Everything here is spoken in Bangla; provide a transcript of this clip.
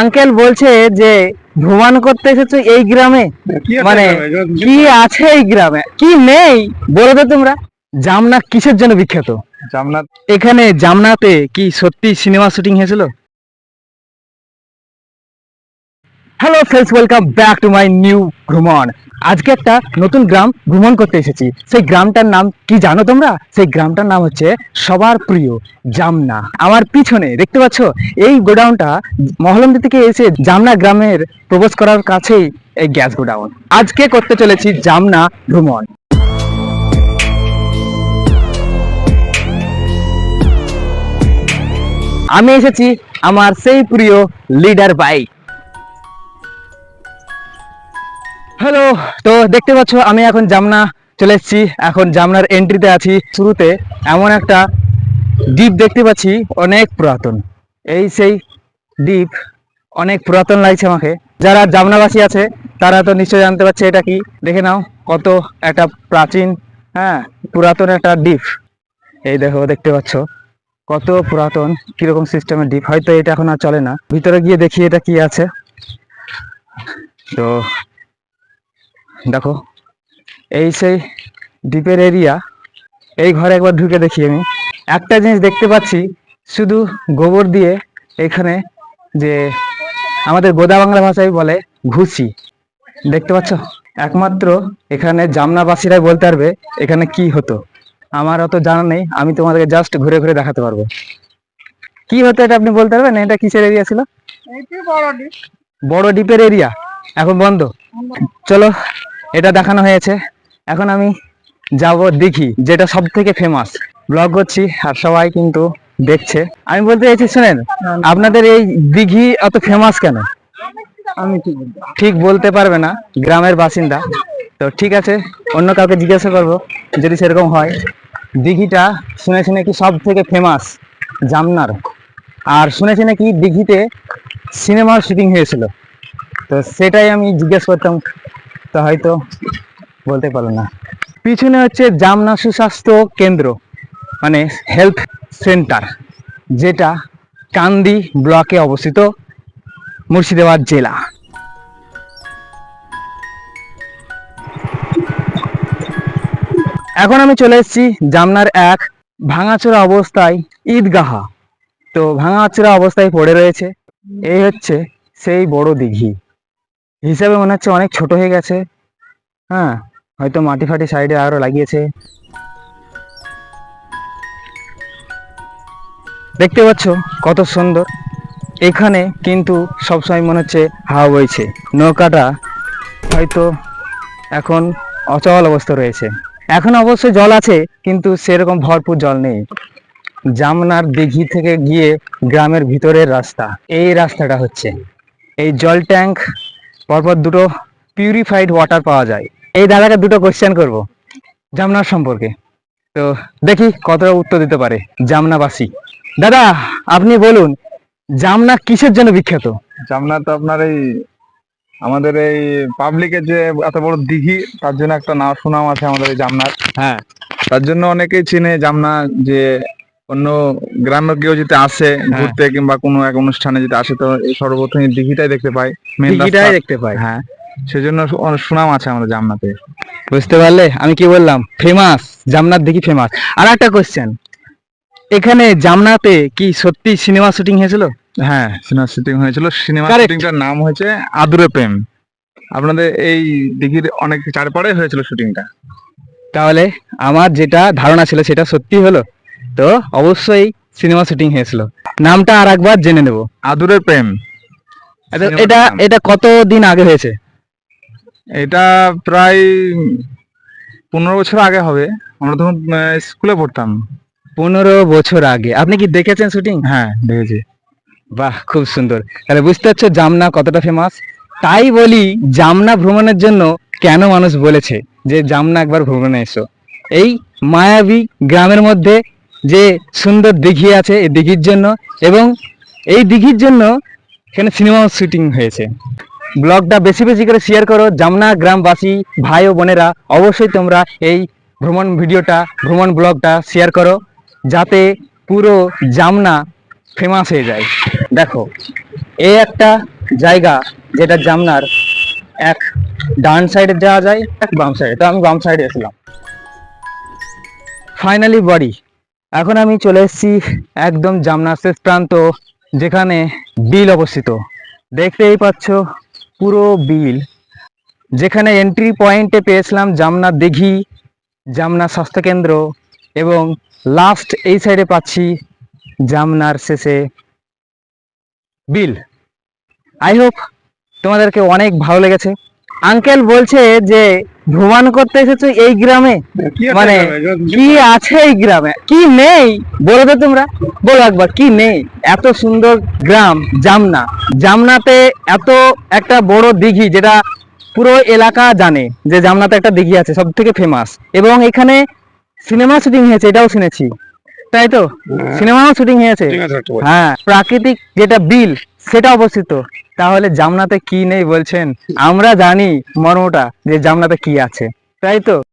আঙ্কেল বলছে যে ভ্রমণ করতে এসেছ এই গ্রামে? মানে কি আছে এই গ্রামে? কি নেই? বলো তো তোমরা। জামনা কিসের জন্য বিখ্যাত? জামনাথ এখানে জামনাতে কি সত্যি সিনেমা শুটিং হয়েছিল? Hello friends welcome back to my new ভ্রমণ। আজকে একটা নতুন গ্রাম ভ্রমণ করতে এসেছি। সেই গ্রামটার নাম কি জানো তোমরা? সেই গ্রামটার নাম হচ্ছে সবার প্রিয় জামনা। আমার পিছনে দেখতে পাচ্ছ, এই গোডাউনটা মহলন্দি থেকে এসে জামনা গ্রামের প্রবেশ করার কাছেই এই গ্যাস গোডাউন। আজকে করতে চলেছি জামনা ভ্রমণ। আমি এসেছি আমার সেই প্রিয় লিডার বাইক হ্যালো, তো দেখতে পাচ্ছ, আমি এখন জামনা চলে এসেছি। এখন জামনার এন্ট্রিতে আছি। শুরুতে এমন একটা দ্বীপ দেখতে পাচ্ছি, অনেক পুরাতন। এই সেই দ্বীপ অনেক পুরাতন লাগছে আমাকে। যারা জামনাবাসী আছে, তারা তো নিশ্চয়ই জানতে পারছে এটা কি। দেখে নাও কত একটা প্রাচীন হ্যাঁ পুরাতন একটা দ্বীপ। এই দেখো, দেখতে পাচ্ছ কত পুরাতন, কীরকম সিস্টেমের দ্বীপ। হয়তো এটা এখন আর চলে না। ভিতরে গিয়ে দেখি এটা কি আছে। তো দেখো এই সেই দ্বীপের এরিয়া এই ঘরে একবার ঢুকে দেখি আমি। একটা জিনিস দেখতে পাচ্ছি শুধু গোবর দিয়ে এখানে যে আমাদের গোদা বাংলা ভাষায় বলে ঘুষি দেখতে পাচ্ছ? একমাত্র এখানে জামনাবাসীরাই বলতে পারবে এখানে কি হতো। আমার অত জানা নেই আমি তোমাদেরকে জাস্ট ঘুরে ঘুরে দেখাতে পারব। কি হতো এটা আপনি বলতে পারবেন? এটা কিসের এরিয়া ছিল? বড় ডিপের এরিয়া এখন বন্ধ। চলো এটা দেখানো হয়েছে। এখন আমি যাব দিঘি যেটা সব থেকে ফেমাস ব্লগ করছি আর সবাই কিন্তু দেখছে। আমি বলতে চাইছি শুনেন আপনাদের এই দিঘি অত ফেমাস কেন? আমি ঠিক ঠিক বলতে পারবে না গ্রামের বাসিন্দা। তো ঠিক আছে অন্য কাউকে জিজ্ঞাসা করব যদি সেরকম হয়। দিঘিটা শুনেছি নাকি সব থেকে ফেমাস জামনার। আর শুনেছি নাকি দিঘিতে সিনেমার শুটিং হয়েছিল? তো সেটাই আমি জিজ্ঞেস করতাম তো হয়তো বলতে পারল না। পিছনে হচ্ছে জামনা সুস্বাস্থ্য কেন্দ্র মানে হেলথ সেন্টার যেটা কান্দি ব্লকে অবস্থিত মুর্শিদাবাদ জেলা। এখন আমি চলে এসেছি জামনার এক ভাঙাচোরা অবস্থায় ঈদগাহা। তো ভাঙাচোরা অবস্থায় পড়ে রয়েছে, এই হচ্ছে সেই বড় দিঘি। হিসাবে মনে হচ্ছে অনেক ছোট হয়ে গেছে। হ্যাঁ হয়তো মাটি ফাটি সাইডে আরও লাগিয়েছে। দেখতে পাচ্ছ কত সুন্দর। এখানে কিন্তু সবসময় মনে হচ্ছে হাওয়া বইছে। নৌকাটা হয়তো এখন অচল অবস্থা রয়েছে। এখন অবশ্য জল আছে, কিন্তু সেরকম ভরপুর জল নেই। জামনার দিঘি থেকে গিয়ে গ্রামের ভিতরের রাস্তা। এই রাস্তাটা হচ্ছে। এই জল ট্যাঙ্ক পরপর দুটো পিউরিফাইড ওয়াটার পাওয়া যায়। এই দাদাকে দুটো কোশ্চেন করব জামনার সম্পর্কে। তো দেখি কতটা উত্তর দিতে পারে জামনাবাসী। দাদা আপনি বলুন জামনা কিসের জন্য বিখ্যাত? জামনা তো আপনার এই আমাদের এই পাবলিকের যে এত বড় দিঘি তার জন্য একটা নাম সুনাম আছে আমাদের এই জামনার। হ্যাঁ। তার জন্য অনেকেই চিনে জামনা যে অন্য গ্রামে কেউ যদি আসে হ্যাঁ। ঘুরতে কিংবা কোনো এক অনুষ্ঠানে যদি আসে তো সর্বপ্রথম দিঘিটাই দেখতে পাই দিঘিটাই দেখতে পাই। হ্যাঁ সেজন্য সুনাম আছে আমাদের জামনাতে। বুঝতে পারলে? আমি কি বললাম? ফেমাস জামনার দেখি ফেমাস আর একটা কোশ্চেন এখানে জামনাতে কি সত্যি সিনেমা শুটিং হয়েছিল? হ্যাঁ সিনেমা শুটিং হয়েছিল। সিনেমা. শুটিংটার নাম হয়েছে আদুরে প্রেম। আপনাদের এই দিঘির অনেক চারপাড়ে হয়েছিল শুটিংটা তাহলে আমার যেটা ধারণা ছিল সেটা সত্যি হলো? তো অবশ্যই সিনেমা শুটিং হয়েছিল। নামটা আর একবার জেনে নেব। আদুরের প্রেম। এটা- এটা কত দিন আগে হয়েছে? এটা প্রায় পনেরো বছর আগে হবে। আমরা তখন স্কুলে পড়তাম। পনেরো বছর আগে। আপনি কি দেখেছেন শুটিং হ্যাঁ দেখেছি। বাহ খুব সুন্দর। তাহলে বুঝতে পারছ জামনা কতটা ফেমাস তাই বলি জামনা ভ্রমণের জন্য কেন মানুষ বলেছে যে জামনা একবার ভ্রমণে এসো? এই মায়াবী গ্রামের মধ্যে যে সুন্দর দিঘি আছে এই দিঘির জন্য এবং এই দিঘির জন্য এখানে সিনেমা শুটিং হয়েছে। ব্লগটা বেশি বেশি করে শেয়ার করো। জামনা গ্রামবাসী, ভাই ও বোনেরা, অবশ্যই তোমরা এই ভ্রমণ ভিডিওটা, ভ্রমণ ব্লগটা শেয়ার করো যাতে পুরো জামনা ফেমাস হয়ে যায়। দেখো এই একটা জায়গা যেটা জামনার এক ডান সাইডে যাওয়া যায়, এক বাম সাইডে তো আমি বাম সাইডে এসেছিলাম। ফাইনালি বাড়ি এখন আমি চলে এসেছি একদম জামনার শেষ প্রান্ত, যেখানে বিল অবস্থিত। দেখতেই পাচ্ছ, পুরো বিল। যেখানে এন্ট্রি পয়েন্টে পেয়েছিলাম জামনা দিঘি, জামনা স্বাস্থ্যকেন্দ্র এবং লাস্ট এই সাইডে পাচ্ছি জামনার শেষে বিল। আই হোপ তোমাদেরকে অনেক ভালো লেগেছে। আঙ্কেল বলছে যে ভ্রমণ করতে এসেছ এই গ্রামে? মানে কি আছে এই গ্রামে? কি নেই? বলো তো তোমরা। বলো একবার কি নেই? এত সুন্দর গ্রাম জামনা। জামনাতে এত একটা বড় দিঘি যেটা পুরো এলাকা জানে যে জামনাতে একটা দিঘি আছে সব থেকে ফেমাস এবং এখানে সিনেমা শুটিং হয়েছে এটাও শুনেছি। তাই তো? সিনেমাও শুটিং হয়েছে। হ্যাঁ প্রাকৃতিক যেটা বিল সেটা অবস্থিত। তাহলে জামনাতে কি নেই বলছেন? আমরা জানি মর্মটা যে জামনাতে কি আছে। তাই তো?